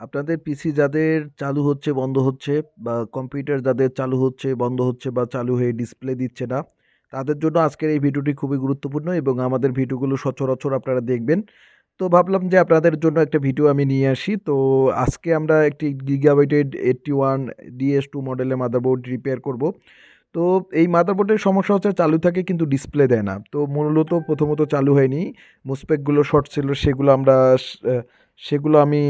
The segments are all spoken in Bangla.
আপনাদের পিসি যাদের চালু হচ্ছে, বন্ধ হচ্ছে বা কম্পিউটার যাদের চালু হচ্ছে, বন্ধ হচ্ছে বা চালু হয়ে ডিসপ্লে দিচ্ছে না, তাদের জন্য আজকের এই ভিডিওটি খুবই গুরুত্বপূর্ণ এবং আমাদের ভিডিওগুলো সচরাচর আপনারা দেখবেন। তো ভাবলাম যে আপনাদের জন্য একটা ভিডিও আমি নিয়ে আসি। তো আজকে আমরা একটি গিগাবাইটেড এইটটি ওয়ান ডিএস টু মডেলের মাদারবোর্ড রিপেয়ার করব। তো এই মাদারবোর্ডের সমস্যা হচ্ছে চালু থাকে কিন্তু ডিসপ্লে দেয় না। তো মূলত প্রথমত চালু হয়নি মুসপেকগুলো শর্ট ছিল, সেগুলো আমরা সেগুলো আমি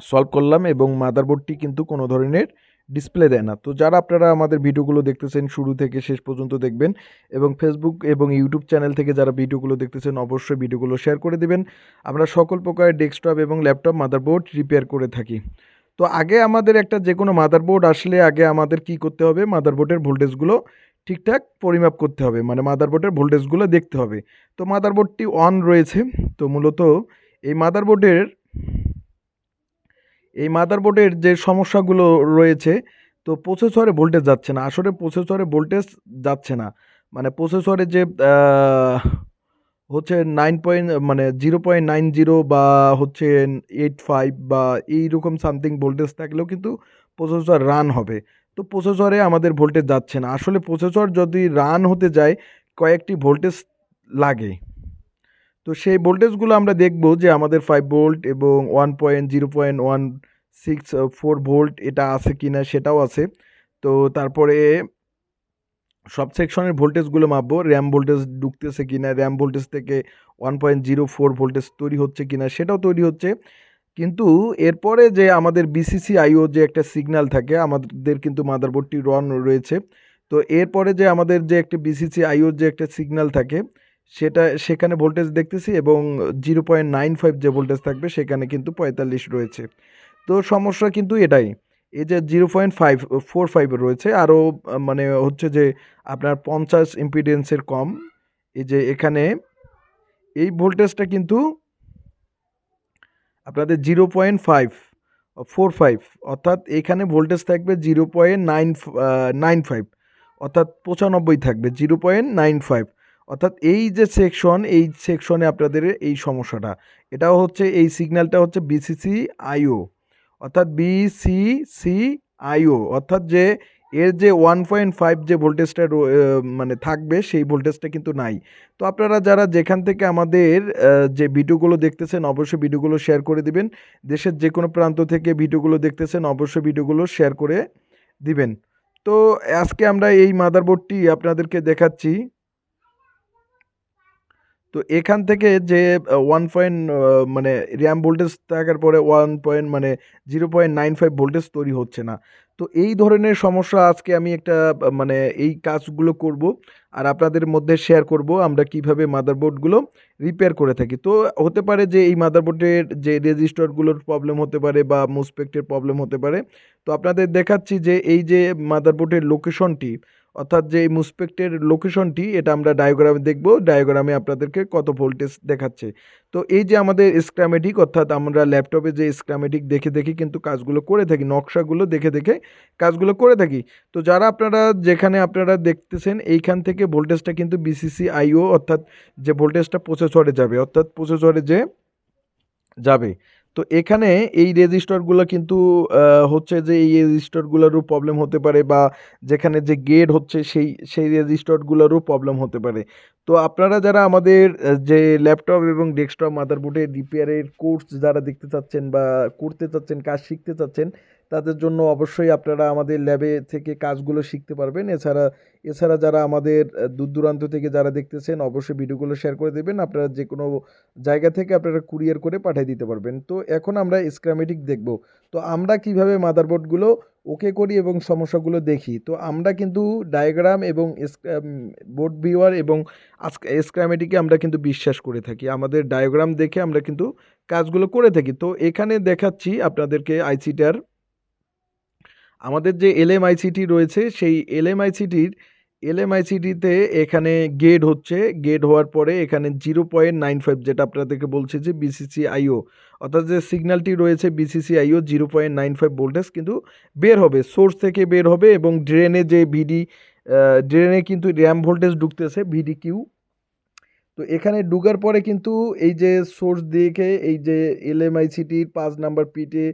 সলভ করলাম এবং মাদারবোর্ডটি কিন্তু কোনো ধরনের ডিসপ্লে দেয় না। তো যারা আপনারা আমাদের ভিডিওগুলো দেখতেছেন, শুরু থেকে শেষ পর্যন্ত দেখবেন এবং ফেসবুক এবং ইউটিউব চ্যানেল থেকে যারা ভিডিওগুলো দেখতেছেন, অবশ্যই ভিডিওগুলো শেয়ার করে দেবেন। আমরা সকল প্রকার ডেস্কটপ এবং ল্যাপটপ মাদারবোর্ড রিপেয়ার করে থাকি। তো আগে আমাদের একটা যে কোনো মাদারবোর্ড আসলে আগে আমাদের কি করতে হবে? মাদারবোর্ডের ভোল্টেজগুলো ঠিকঠাক পরিমাপ করতে হবে। মানে মাদারবোর্ডের ভোল্টেজগুলো দেখতে হবে। তো মাদারবোর্ডটি অন রয়েছে। তো মূলত এই মাদারবোর্ডের এই মাদারবোর্ডের যে সমস্যাগুলো রয়েছে, তো প্রসেসরে ভোল্টেজ যাচ্ছে না। আসলে প্রসেসরে ভোল্টেজ যাচ্ছে না। মানে প্রসেসরে যে হচ্ছে নাইন পয়েন্ট মানে জিরো পয়েন্ট নাইন জিরো বা হচ্ছে এইট ফাইভ বা এইরকম সামথিং ভোল্টেজ থাকলেও কিন্তু প্রসেসর রান হবে। তো প্রসেসরে আমাদের ভোল্টেজ যাচ্ছে না। আসলে প্রসেসর যদি রান হতে যায়, কয়েকটি ভোল্টেজ লাগে। তো সেই ভোল্টেজগুলো আমরা দেখব যে আমাদের ফাইভ ভোল্ট এবং one point zero point one six four volt এটা আছে কি না সেটাও আছে। তো তারপরে সব সেকশনের ভোল্টেজগুলো মাপবো র্যাম ভোল্টেজ ঢুকতেছে কি না র্যাম ভোল্টেজ থেকে one point zero four voltage তৈরি হচ্ছে কি না সেটাও তৈরি হচ্ছে। কিন্তু এরপরে যে আমাদের বিসিসি আইও যে একটা সিগন্যাল থাকে, আমাদের কিন্তু মাদারবোর্ডটি রন রয়েছে। তো এরপরে যে আমাদের যে একটা বিসিসি আইও যে একটা সিগন্যাল থাকে সেটা, সেখানে ভোল্টেজ দেখতেছি এবং জিরো পয়েন্ট নাইন ফাইভ যে ভোল্টেজ থাকবে সেখানে কিন্তু পঁয়তাল্লিশ রয়েছে। তো সমস্যা কিন্তু এটাই এই যে zero point five four five রয়েছে, আরও মানে হচ্ছে যে আপনার পঞ্চাশ ইম্পিডেন্সের কম এই যে এখানে এই ভোল্টেজটা কিন্তু আপনাদের zero point five four five অর্থাৎ এখানে ভোল্টেজ থাকবে zero point nine nine five অর্থাৎ পঁচানব্বই থাকবে জিরো পয়েন্ট নাইন ফাইভ অর্থাৎ এই যে সেকশন এই সেকশনে আপনাদের এই সমস্যাটা। এটাও হচ্ছে, এই সিগন্যালটা হচ্ছে বিসিসি আইও অর্থাৎ বিসিসি আইও অর্থাৎ যে, এর যে ওয়ান পয়েন্ট ফাইভ যে ভোল্টেজটা মানে থাকবে, সেই ভোল্টেজটা কিন্তু নাই। তো আপনারা যারা যেখান থেকে আমাদের যে ভিডিওগুলো দেখতেছেন, অবশ্যই ভিডিওগুলো শেয়ার করে দিবেন। দেশের যে কোনো প্রান্ত থেকে ভিডিওগুলো দেখতেছেন, অবশ্যই ভিডিওগুলো শেয়ার করে দিবেন। তো আজকে আমরা এই মাদারবোর্ডটি আপনাদেরকে দেখাচ্ছি। তো এখান থেকে যে ওয়ান পয়েন্ট মানে র্যাম ভোল্টেজ থাকার পরে ওয়ান পয়েন্ট মানে zero point nine five voltage তৈরি হচ্ছে না। তো এই ধরনের সমস্যা আজকে আমি একটা মানে এই কাজগুলো করব আর আপনাদের মধ্যে শেয়ার করব আমরা কীভাবে মাদারবোর্ডগুলো রিপেয়ার করে থাকি। তো হতে পারে যে এই মাদারবোর্ডের যে রেজিস্টারগুলোর প্রবলেম হতে পারে বা মুসপেক্টের প্রবলেম হতে পারে। তো আপনাদের দেখাচ্ছি যে এই যে মাদারবোর্ডের লোকেশনটি অর্থাৎ যে এই মুসপেক্টের লোকেশনটি এটা আমরা ডায়োগ্রামে দেখব। ডায়োগ্রামে আপনাদেরকে কত ভোল্টেজ দেখাচ্ছে। তো এই যে আমাদের স্ক্রামেটিক অর্থাৎ আমরা ল্যাপটপে যে স্ক্রামেটিক দেখে দেখে কিন্তু কাজগুলো করে থাকি, নকশাগুলো দেখে দেখে কাজগুলো করে থাকি। তো যারা আপনারা, যেখানে আপনারা দেখতেছেন, এইখান থেকে ভোল্টেজটা কিন্তু বিসিসি আইও অর্থাৎ যে ভোল্টেজটা প্রসেসরে যাবে, অর্থাৎ প্রসেসরে যে যাবে তো এখানে এই রেজিস্টারগুলো কিন্তু হচ্ছে যে এই রেজিস্টারগুলোরও প্রবলেম হতে পারে বা যেখানে যে গেট হচ্ছে সেই সেই রেজিস্টারগুলোরও প্রবলেম হতে পারে। তো আপনারা যারা আমাদের যে ল্যাপটপ এবং ডেস্কটপ মাদারবোর্ডের রিপেয়ারের কোর্স যারা দেখতে চাচ্ছেন বা করতে চাচ্ছেন, কাজ শিখতে চাচ্ছেন তাদের জন্য অবশ্যই আপনারা আমাদের ল্যাবে থেকে কাজগুলো শিখতে পারবেন। এছাড়া এছাড়া যারা আমাদের দূর দূরান্ত থেকে যারা দেখতেছেন, অবশ্যই ভিডিওগুলো শেয়ার করে দেবেন। আপনারা যে কোনো জায়গা থেকে আপনারা কুরিয়ার করে পাঠিয়ে দিতে পারবেন। তো এখন আমরা স্ক্রামেটিক দেখব। তো আমরা কীভাবে মাদারবোর্ডগুলো ওকে করি এবং সমস্যাগুলো দেখি? তো আমরা কিন্তু ডায়াগ্রাম এবং বোর্ড ভিউয়ার এবং স্ক্রামেটিকে আমরা কিন্তু বিশ্বাস করে থাকি। আমাদের ডায়াগ্রাম দেখে আমরা কিন্তু কাজগুলো করে থাকি। তো এখানে দেখাচ্ছি আপনাদেরকে আইসিটার আমাদের যে এলএমআইসিটি রয়েছে, সেই এলএমআইসিটির এলএমআইসিটিতে এখানে গেড হচ্ছে। গেট হওয়ার পরে এখানে জিরো পয়েন্ট নাইন ফাইভ যেটা আপনাদেরকে বলছে যে বিসিসি আইও অর্থাৎ যে সিগন্যালটি রয়েছে VCC IO zero point nine five voltage কিন্তু বের হবে, সোর্স থেকে বের হবে এবং ড্রেনে যে ভিডি ড্রেনে কিন্তু র্যাম ভোল্টেজ ঢুকতেছে ভিডি কিউ। তো এখানে ঢুকার পরে কিন্তু এই যে সোর্স দেখে এই যে এলএমআইসিটির পাঁচ নাম্বার পিটে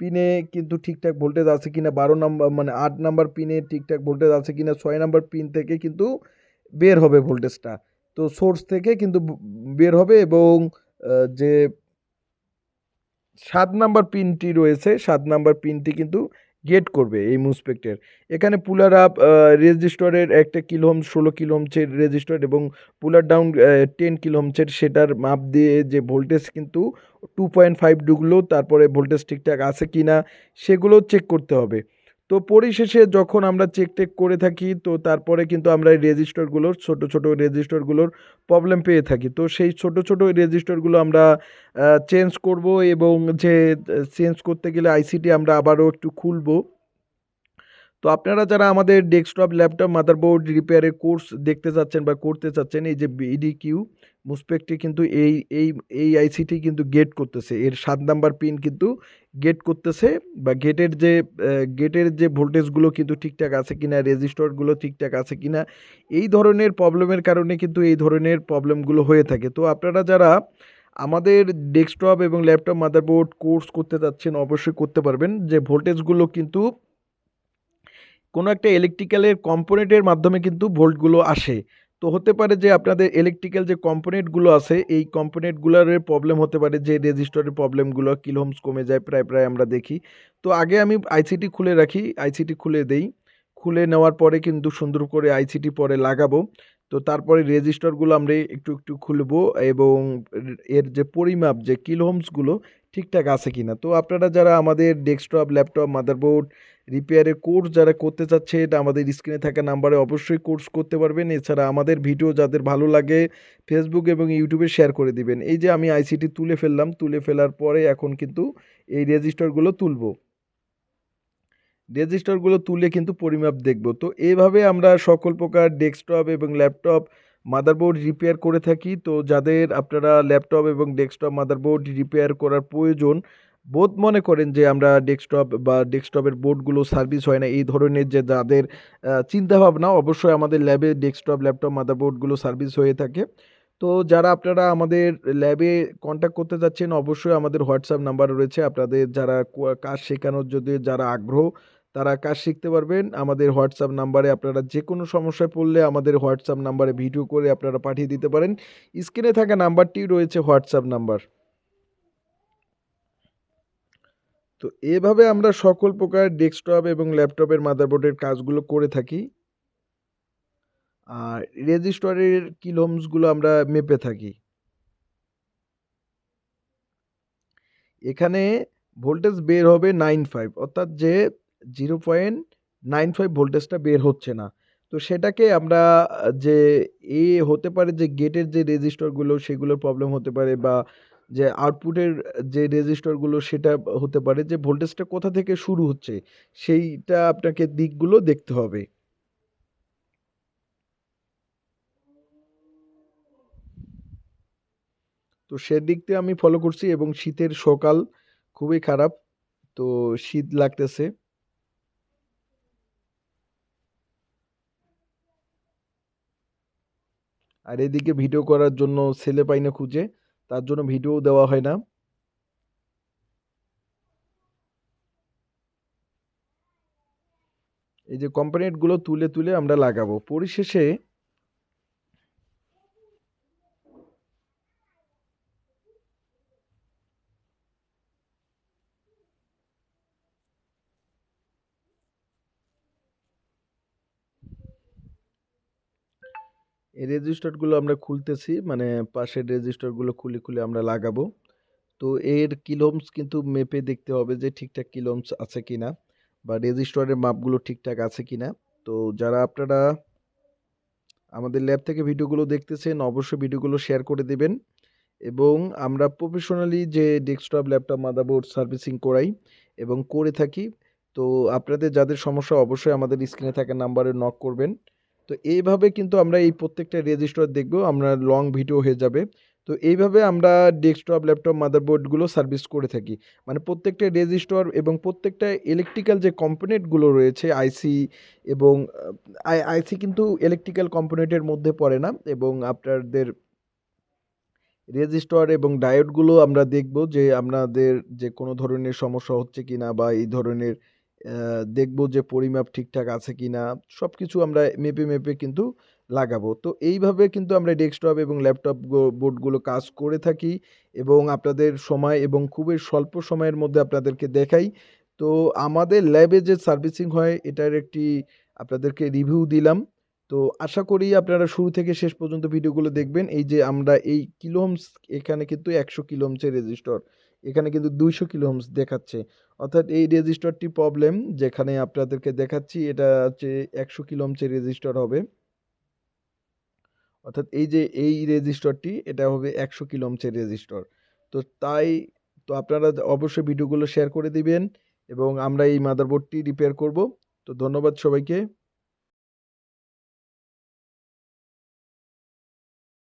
পিনে কিন্তু ঠিকঠাক ভোল্টেজ আছে কিনা, বারো নাম্বার মানে আট নাম্বার পিনে ঠিকঠাক ভোল্টেজ আছে কিনা, ছয় নাম্বার পিন থেকে কিন্তু বের হবে ভোল্টেজটা তো সোর্স থেকে কিন্তু বের হবে এবং যে সাত নাম্বার পিনটি রয়েছে, সাত নাম্বার পিনটি কিন্তু গেট করবে এই মুসপেক্টের। এখানে পুলার আপ রেজিস্টরের একটা কিলোম, ষোলো কিলোহমসের রেজিস্টার এবং পুলার ডাউন টেন কিলোহমসের সেটার মাপ দিয়ে যে ভোল্টেজ কিন্তু টু পয়েন্ট ফাইভ ডুগুলো তারপরে ভোল্টেজ ঠিকঠাক আছে কি না সেগুলো চেক করতে হবে। তো পরিশেষে যখন আমরা চেক টেক করে থাকি, তো তারপরে কিন্তু আমরা এই রেজিস্টারগুলোর ছোটো ছোটো রেজিস্টারগুলোর প্রবলেম পেয়ে থাকি। তো সেই ছোট ছোটো রেজিস্টারগুলো আমরা চেঞ্জ করব এবং যে চেঞ্জ করতে গেলে আইসিটি আমরা আবারও একটু খুলবো। তো আপনারা যারা আমাদের ডেস্কটপ ল্যাপটপ মাদারবোর্ড রিপেয়ারের কোর্স দেখতে চাচ্ছেন বা করতে চাচ্ছেন, এই যে বিডি কিউ মুসপেক্টটি কিন্তু এই এই এই আইসিটি কিন্তু গেট করতেছে। এর সাত নাম্বার পিন কিন্তু গেট করতেছে বা গেটের যে গেটের যে ভোল্টেজগুলো কিন্তু ঠিকঠাক আছে কিনা রেজিস্টরগুলো ঠিকঠাক আছে কিনা, এই ধরনের প্রবলেমের কারণে কিন্তু এই ধরনের প্রবলেমগুলো হয়ে থাকে। তো আপনারা যারা আমাদের ডেস্কটপ এবং ল্যাপটপ মাদারবোর্ড কোর্স করতে যাচ্ছেন অবশ্যই করতে পারবেন। যে ভোল্টেজগুলো কিন্তু কোনো একটা ইলেকট্রিক্যালের কম্পোনেন্টের মাধ্যমে কিন্তু ভোল্টগুলো আসে। তো হতে পারে যে আপনাদের ইলেকট্রিক্যাল যে কম্পোনেন্টগুলো আছে, এই কম্পোনেন্টগুলোর প্রবলেম হতে পারে যে রেজিস্টরের প্রবলেমগুলো কিলোহমস কমে যায়, প্রায় প্রায় আমরা দেখি। তো আগে আমি আইসিটি খুলে রাখি আইসিটি খুলে দেই। খুলে নেওয়ার পরে কিন্তু সুন্দর করে আইসিটি পরে লাগাবো। তো তারপরে রেজিস্টরগুলো আমরা একটু একটু খুলবো এবং এর যে পরিমাপ, যে কিলোহমসগুলো ঠিকঠাক আছে কিনা? তো আপনারা যারা আমাদের ডেস্কটপ ল্যাপটপ মাদারবোর্ড রিপেয়ারের কোর্স যারা করতে চাচ্ছে, এটা আমাদের স্ক্রিনে থাকা নাম্বারে অবশ্যই কোর্স করতে পারবেন। এছাড়া আমাদের ভিডিও যাদের ভালো লাগে ফেসবুক এবং ইউটিউবে শেয়ার করে দিবেন। এই যে আমি আইসিটি তুলে ফেললাম, তুলে ফেলার পরে এখন কিন্তু এই রেজিস্টারগুলো তুলব। রেজিস্টারগুলো তুলে কিন্তু পরিমাপ দেখব। তো এইভাবে আমরা সকল প্রকার ডেস্কটপ এবং ল্যাপটপ মাদারবোর্ড রিপেয়ার করে থাকি। তো যাদের আপনারা ল্যাপটপ এবং ডেস্কটপ মাদারবোর্ড রিপেয়ার করার প্রয়োজন, বোধ মনে করেন যে আমরা ডেস্কটপ বা ডেস্কটপের বোর্ডগুলো সার্ভিস হয় না, এই ধরনের যে যাদের চিন্তাভাবনা, অবশ্যই আমাদের ল্যাবে ডেস্কটপ ল্যাপটপ মাদারবোর্ডগুলো সার্ভিস হয়ে থাকে। তো যারা আপনারা আমাদের ল্যাবে কন্ট্যাক্ট করতে যাচ্ছেন, অবশ্যই আমাদের হোয়াটসঅ্যাপ নাম্বার রয়েছে। আপনাদের যারা কাজ শেখানোর যদি যারা আগ্রহ তারা কাজ শিখতে পারবেন। আমাদের হোয়াটসঅ্যাপ নাম্বারে আপনারা যে কোনো সমস্যায় পড়লে আমাদের হোয়াটসঅ্যাপ নাম্বারে ভিডিও করে আপনারা পাঠিয়ে দিতে পারেন। স্ক্রিনে থাকা নাম্বারটি রয়েছে হোয়াটসঅ্যাপ নাম্বার তো এভাবে আমরা সকল প্রকার ডেস্কটপ এবং ল্যাপটপের মাদারবোর্ডের কাজগুলো করে থাকি। আর রেজিস্টরের কিলোমসগুলো আমরা মেপে থাকি। এখানে ভোল্টেজ বের হবে নাইন ফাইভ অর্থাৎ যে জিরো পয়েন্ট নাইন ফাইভ ভোল্টেজটা বের হচ্ছে না। তো সেটাকে আমরা, যে এ হতে পারে যে গেটের যে রেজিস্টরগুলো, সেগুলোর প্রবলেম হতে পারে বা যে আউটপুটের যে রেজিস্টরগুলো, সেটা হতে পারে যে ভোল্টেজটা কোথা থেকে শুরু হচ্ছে, সেইটা আপনাকে দিকগুলো দেখতে হবে। তো সেদিকটা আমি ফলো করছি এবং শীতের সকাল খুবই খারাপ, তো শীত লাগতেছে। আর এদিকে ভিডিও করার জন্য ছেলে পাই না খুঁজে, তার জন্য ভিডিও দেওয়া হয় না। এই যে কম্পোনেন্টগুলো তুলে তুলে আমরা লাগাবো। পরিশেষে এই রেজিস্টারগুলো আমরা খুলতেছি মানে পাশের রেজিস্টারগুলো খুলে খুলে আমরা লাগাবো। তো এর কিলোমস কিন্তু মেপে দেখতে হবে যে ঠিকঠাক কিলোমস আছে কিনা, বা রেজিস্টারের মাপগুলো ঠিকঠাক আছে কিনা। তো যারা আপনারা আমাদের ল্যাব থেকে ভিডিওগুলো দেখতেছেন, অবশ্যই ভিডিওগুলো শেয়ার করে দেবেন। এবং আমরা প্রফেশনালি যে ডেস্কটপ ল্যাপটপ মাদাবোর্ড সার্ভিসিং করাই এবং করে থাকি, তো আপনাদের যাদের সমস্যা, অবশ্যই আমাদের স্ক্রিনে থাকা নাম্বারে নক করবেন। তো এইভাবে কিন্তু আমরা এই প্রত্যেকটা রেজিস্টার দেখব, আমরা লং ভিডিও হয়ে যাবে। তো এইভাবে আমরা ডেস্কটপ ল্যাপটপ মাদারবোর্ডগুলো সার্ভিস করে থাকি। মানে প্রত্যেকটা রেজিস্টর এবং প্রত্যেকটা ইলেকট্রিক্যাল যে কম্পোনেন্টগুলো রয়েছে আইসি এবং আইসি কিন্তু ইলেকট্রিক্যাল কম্পোনেন্টের মধ্যে পড়ে না এবং আপনাদের রেজিস্টর এবং ডায়োডগুলো আমরা দেখব যে আপনাদের যে কোনো ধরনের সমস্যা হচ্ছে কি না বা এই ধরনের দেখব যে পরিমাপ ঠিকঠাক আছে কিনা সব কিছু আমরা মেপে মেপে কিন্তু লাগাবো। তো এইভাবে কিন্তু আমরা ডেস্কটপ এবং ল্যাপটপ বোর্ডগুলো কাজ করে থাকি এবং আপনাদের সময় এবং খুবই স্বল্প সময়ের মধ্যে আপনাদেরকে দেখাই। তো আমাদের ল্যাবে যে সার্ভিসিং হয়, এটার একটি আপনাদেরকে রিভিউ দিলাম। তো আশা করি আপনারা শুরু থেকে শেষ পর্যন্ত ভিডিওগুলো দেখবেন। এই যে আমরা এই কিলোহমস, এখানে কিন্তু একশো কিলোহমসের রেজিস্টর। এখানে কিন্তু দুইশো কিলো কিলোহমস দেখাচ্ছে। অর্থাৎ এই রেজিস্টরটি প্রবলেম যেখানে আপনাদেরকে দেখাচ্ছি, এটা হচ্ছে একশো কিলোহমসের রেজিস্টর হবে। অর্থাৎ এই যে এই রেজিস্টরটি, এটা হবে একশো কিলোহমসের রেজিস্টর। তো তাই, তো আপনারা অবশ্যই ভিডিওগুলো শেয়ার করে দিবেন এবং আমরা এই মাদারবোর্ডটি রিপেয়ার করব। তো ধন্যবাদ সবাইকে।